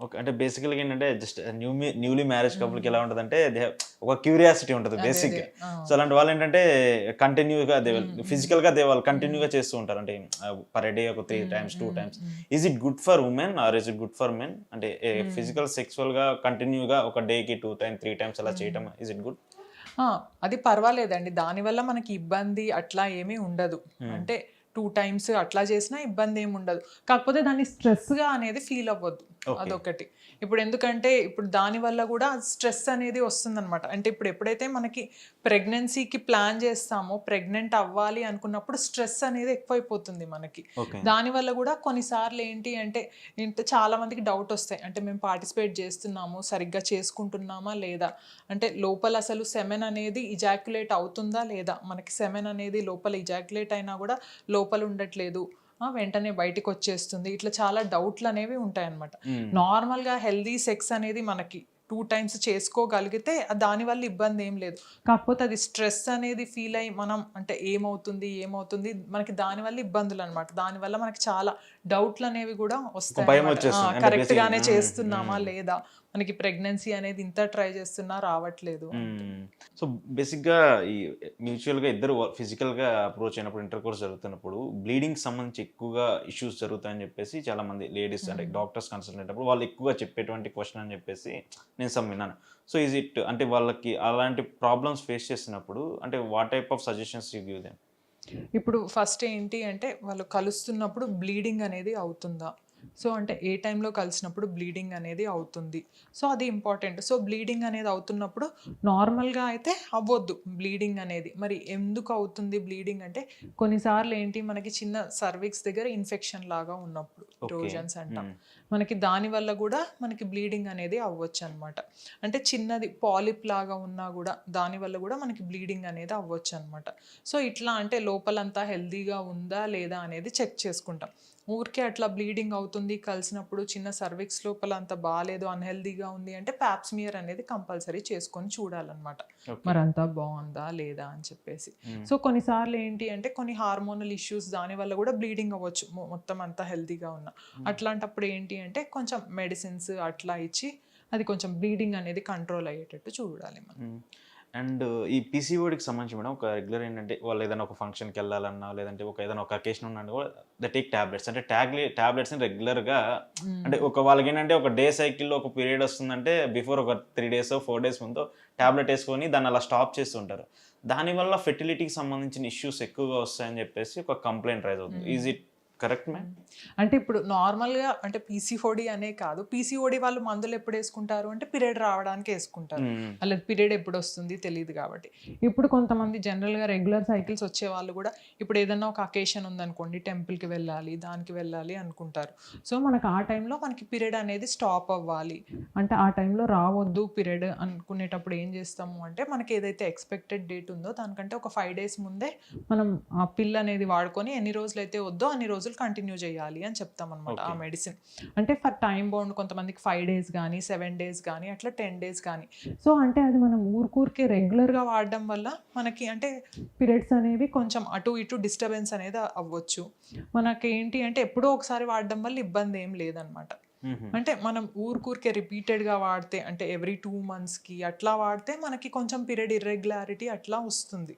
Okay అంటే బేసికల్గా ఏంటంటే జస్ట్ న్యూ న్యూలీ మ్యారేజ్ కపుల్కి ఎలా ఉంటుందంటే they have ఒక క్యూరియాసిటీ ఉంటుంది అదే, బేసిక్ అదే. ఆ. సో అలాంటి వాళ్ళు ఏంటంటే కంటిన్యూగా దే మ్మ్, మ్మ్. ఫిజికల్గా దే వాళ్ళు కంటిన్యూగా చేస్తూ ఉంటారు అంటే పర్ డే ఒక three times two times. Is it good for women or is it good for men అంటే. ఫిజికల్ సెక్సువల్గా కంటిన్యూగా ఒక డే కి టూ టైమ్ త్రీ టైమ్స్ అలా మ్మ్. చేయటం ఇస్ ఇట్ గుడ్ ఆ, అది పర్వాలేదండి దానివల్ల మనకి ఇబ్బంది అట్లా ఏమీ ఉండదు Hmm. అంటే టూ టైమ్స్ అట్లా చేసినా ఇబ్బంది ఏమి ఉండదు కాకపోతే దాన్ని స్ట్రెస్గా అనేది ఫీల్ అవ్వద్దు. అదొకటి. ఇప్పుడు ఎందుకంటే ఇప్పుడు దాని వల్ల కూడా స్ట్రెస్ అనేది వస్తుందన్నమాట. అంటే ఇప్పుడు ఎప్పుడైతే మనకి ప్రెగ్నెన్సీకి ప్లాన్ చేస్తామో ప్రెగ్నెంట్ అవ్వాలి అనుకున్నప్పుడు స్ట్రెస్ అనేది ఎక్కువైపోతుంది మనకి. దానివల్ల కూడా కొన్నిసార్లు ఏంటి అంటే చాలా మందికి డౌట్ వస్తాయి. అంటే మేము పార్టిసిపేట్ చేస్తున్నాము సరిగ్గా చేసుకుంటున్నామా లేదా? అంటే లోపల అసలు సెమెన్ అనేది ఇజాక్యులేట్ అవుతుందా లేదా? మనకి సెమెన్ అనేది లోపల ఇజాక్యులేట్ అయినా కూడా లోపల ఉండట్లేదు. వెంటనే బయటికి వచ్చేస్తుంది ఇట్లా చాలా డౌట్లు అనేవి ఉంటాయన్నమాట నార్మల్గా హెల్దీ సెక్స్ అనేది మనకి టూ టైమ్స్ చేసుకోగలిగితే దానివల్ల ఇబ్బంది ఏం లేదు. కాకపోతే అది స్ట్రెస్ అనేది ఫీల్ అయ్యి మనం అంటే ఏమవుతుంది ఏమవుతుంది మనకి దానివల్ల ఇబ్బందులు అనమాట దానివల్ల మనకి చాలా డౌట్లు అనేవి కూడా వస్తాయి కరెక్ట్ గానే చేస్తున్నామా. లేదా? మనకి ప్రెగ్నెన్సీ అనేది ఇంత ట్రై చేస్తున్నా రావట్లేదు సో బేసిక్గా ఈ మ్యూచువల్గా ఇద్దరు ఫిజికల్గా అప్రోచ్ అయినప్పుడు ఇంటర్ కోర్స్ జరుగుతున్నప్పుడు బ్లీడింగ్ సంబంధించి ఎక్కువగా ఇష్యూస్ జరుగుతాయని చెప్పేసి చాలా మంది లేడీస్ అంటే. డాక్టర్స్ కన్సల్ట్ అయినప్పుడు వాళ్ళు ఎక్కువగా చెప్పేటువంటి క్వశ్చన్ అని చెప్పేసి నేను సమ్ విన్నాను. సో ఈజ్ ఇట్ అంటే వాళ్ళకి అలాంటి ప్రాబ్లమ్స్ ఫేస్ చేసినప్పుడు అంటే what type of suggestions you give them? ఇప్పుడు ఫస్ట్ ఏంటి అంటే వాళ్ళు కలుస్తున్నప్పుడు బ్లీడింగ్ అనేది అవుతుందా? సో అంటే ఏ టైంలో కలిసినప్పుడు బ్లీడింగ్ అనేది అవుతుంది. సో అది ఇంపార్టెంట్. సో బ్లీడింగ్ అనేది అవుతున్నప్పుడు నార్మల్గా అయితే అవ్వద్దు బ్లీడింగ్ అనేది. మరి ఎందుకు అవుతుంది బ్లీడింగ్ అంటే కొన్నిసార్లు ఏంటి మనకి చిన్న సర్విక్స్ దగ్గర ఇన్ఫెక్షన్ లాగా ఉన్నప్పుడు ట్రోజన్స్ అంటాం. మనకి దాని వల్ల కూడా మనకి బ్లీడింగ్ అనేది అవ్వచ్చు అనమాట అంటే చిన్నది పాలిప్ లాగా ఉన్నా కూడా దాని వల్ల కూడా మనకి బ్లీడింగ్ అనేది అవ్వచ్చు అనమాట సో ఇట్లా అంటే లోపలంతా హెల్దీగా ఉందా లేదా అనేది చెక్ చేసుకుంటాం. ఊరికే అట్లా బ్లీడింగ్ అవుతుంది కలిసినప్పుడు చిన్న సర్విక్స్ లోపల అంత బాగాలేదు అన్హెల్దీగా ఉంది అంటే ప్యాప్స్మియర్ అనేది కంపల్సరీ చేసుకొని చూడాలన్నమాట. మరి అంతా బాగుందా లేదా అని చెప్పేసి. సో కొన్నిసార్లు ఏంటి అంటే కొన్ని హార్మోనల్ ఇష్యూస్ దాని వల్ల కూడా బ్లీడింగ్ అవ్వచ్చు. మొత్తం అంతా హెల్తీగా ఉన్న. అట్లాంటప్పుడు ఏంటి అంటే కొంచెం మెడిసిన్స్ అట్లా ఇచ్చి అది కొంచెం బ్లీడింగ్ అనేది కంట్రోల్ అయ్యేటట్టు చూడాలి మనం. అండ్ ఈ పీసీఓడికి సంబంధించి మేడం ఒక రెగ్యులర్ ఏంటంటే వాళ్ళు ఏదైనా ఒక ఫంక్షన్కి వెళ్ళాలన్నా లేదంటే ఒక ఏదైనా ఒక అకేషన్ ఉన్నా కూడా ద టేక్ టాబ్లెట్స్. అంటే ట్యాగ్లీ టాబ్లెట్స్ని రెగ్యులర్గా అంటే ఒక వాళ్ళకి ఏంటంటే ఒక డే సైకిల్లో ఒక పీరియడ్ వస్తుందంటే బిఫోర్ ఒక త్రీ డేస్ ఫోర్ డేస్ ముందు టాబ్లెట్ వేసుకొని దాన్ని అలా స్టాప్ చేస్తుంటారు దానివల్ల ఫెర్టిలిటీకి సంబంధించిన ఇష్యూస్ ఎక్కువగా వస్తాయని చెప్పేసి ఒక కంప్లైంట్ రైజ్ అవుతుంది. ఈజ్ ఇట్ కరెక్ట్ మ్యామ్ అంటే ఇప్పుడు నార్మల్గా అంటే పీసీఓడి అనే కాదు. పీసీఓడి వాళ్ళు మందులు ఎప్పుడు వేసుకుంటారు? అంటే పీరియడ్ రావడానికి వేసుకుంటారు. వాళ్ళకి పీరియడ్ ఎప్పుడు వస్తుంది తెలియదు కాబట్టి. ఇప్పుడు కొంతమంది జనరల్గా రెగ్యులర్ సైకిల్స్ వచ్చే వాళ్ళు కూడా ఇప్పుడు ఏదైనా ఒక అకేషన్ ఉందనుకోండి టెంపుల్కి వెళ్ళాలి దానికి వెళ్ళాలి అనుకుంటారు. సో మనకు ఆ టైంలో మనకి పీరియడ్ అనేది స్టాప్ అవ్వాలి. అంటే ఆ టైంలో రావద్దు పీరియడ్ అనుకునేటప్పుడు ఏం చేస్తాము అంటే మనకి ఏదైతే ఎక్స్పెక్టెడ్ డేట్ ఉందో దానికంటే ఒక ఫైవ్ డేస్ ముందే మనం ఆ పిల్ అనేది వాడుకొని ఎన్ని రోజులు అయితే వద్దో అన్ని రోజులు కంటిన్యూ చేయాలి అని చెప్తాం అనమాట ఆ. మెడిసిన్ అంటే ఫర్ టైం బౌండ్ కొంతమందికి ఫైవ్ డేస్ కానీ సెవెన్ డేస్ కానీ అట్లా టెన్ డేస్ కానీ సో అంటే అది మనం ఊరికూరికే రెగ్యులర్గా వాడడం వల్ల మనకి అంటే పీరియడ్స్ అనేవి కొంచెం అటు ఇటు డిస్టర్బెన్స్ అనేది అవ్వచ్చు. మనకి ఏంటి అంటే ఎప్పుడో ఒకసారి వాడడం వల్ల ఇబ్బంది ఏం లేదనమాట అంటే మనం ఊరికూరికే రిపీటెడ్గా వాడితే అంటే ఎవ్రీ టూ మంత్స్కి అట్లా వాడితే మనకి కొంచెం పీరియడ్ ఇర్రెగ్యులారిటీ అట్లా వస్తుంది.